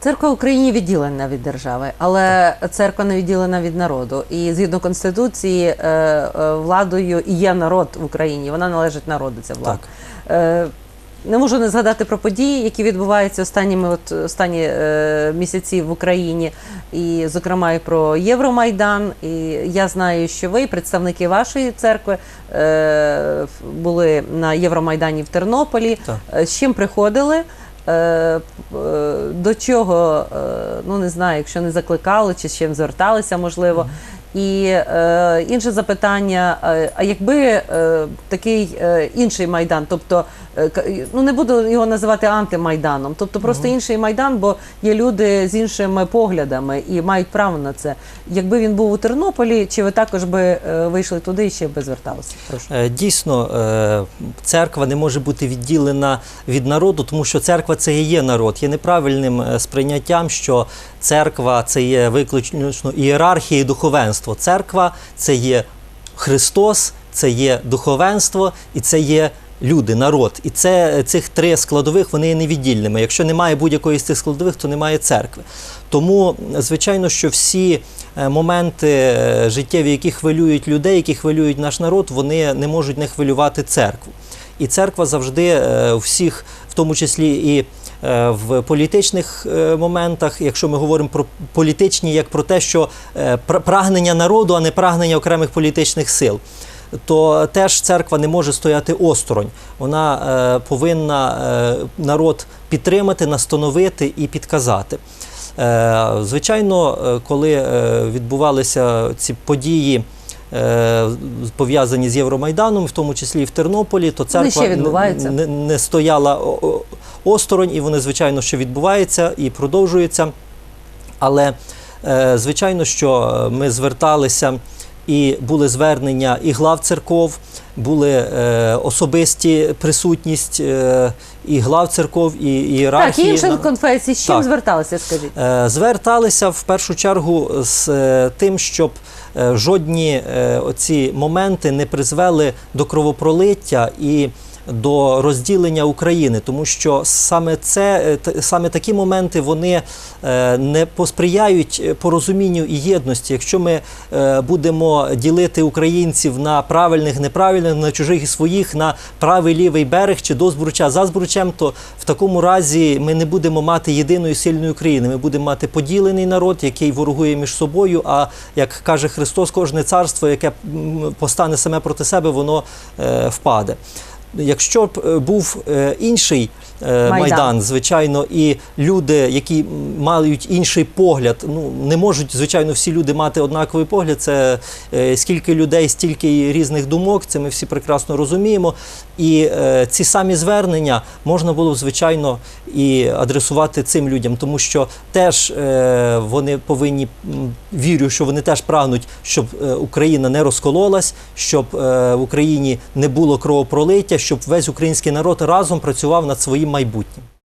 Церква в Україні відділена від держави, але церква не відділена від народу. І згідно конституції, е, е, владою і є народ в Україні. Вона належить народу. Ця влада. Е, Не можу не згадати про події, які відбуваються останніми от останні е, місяці в Україні, і зокрема і про Євромайдан. І я знаю, що ви, представники вашої церкви, е, були на Євромайдані в Тернополі. Так. З чим приходили? Е, До чого, е, ну не знаю, якщо не закликали чи з чим зверталися, можливо. І е, інше запитання: е, а якби е, такий е, інший майдан, тобто е, ну не буду його називати антимайданом, тобто просто інший майдан, бо є люди з іншими поглядами і мають право на це. Якби він був у Тернополі, чи ви також би е, вийшли туди і ще би зверталися? Прошу. Е, Дійсно, е, церква не може бути відділена від народу, тому що церква це і є народ. Є неправильним е, сприйняттям, що церква це є виключно ієрархія і духовенство. Церква це є Христос, це є духовенство і це є. Люди, народ, і це цих три складових вони є невіддільними. Якщо немає будь-якої з цих складових, то немає церкви. Тому, звичайно, що всі е, моменти е, життєві, які хвилюють людей, які хвилюють наш народ, вони не можуть не хвилювати церкву. І церква завжди е, у всіх, в тому числі і в політичних моментах, якщо ми говоримо про політичні, як про те, що прагнення народу, а не прагнення окремих політичних сил. То теж церква не може стояти осторонь. Вона е, повинна е, народ підтримати, настановити і підказати. Е, звичайно, коли відбувалися ці події. Пов'язані з Євромайданом, в тому числі і в Тернополі, то церква відбуваються. не, не стояла осторонь, і вони, звичайно, що відбуваються і продовжуються. Але звичайно, що ми зверталися і були звернення і глав церков, були е, особисті присутність е, і глав церков, і Так, і ієрархії. інших конфесій, з чим Так. зверталися, скажіть? Е, Зверталися в першу чергу з е, тим, щоб е, жодні оці моменти не призвели до кровопролиття і до розділення України, тому що саме це саме такі моменти вони не посприяють порозумінню і єдності. Якщо ми будемо ділити українців на правильних, неправильних, на чужих і своїх, на правий лівий берег чи до збруча за збручем, то в такому разі ми не будемо мати єдиної сильної країни. Ми будемо мати поділений народ, який ворогує між собою. А як каже Христос, кожне царство, яке постане саме проти себе, воно е, впаде. Якщо б е, був е, інший е, Майдан. майдан. звичайно, і люди, які мають інший погляд, ну не можуть, звичайно, всі люди мати однаковий погляд. Це скільки людей, стільки різних думок. Це ми всі прекрасно розуміємо. І ці самі звернення можна було б, звичайно, і адресувати цим людям, тому що теж вони повинні вірю, що вони теж прагнуть, щоб Україна не розкололась, щоб в Україні не було кровопролиття, щоб весь український народ разом працював над своїм майбутнім.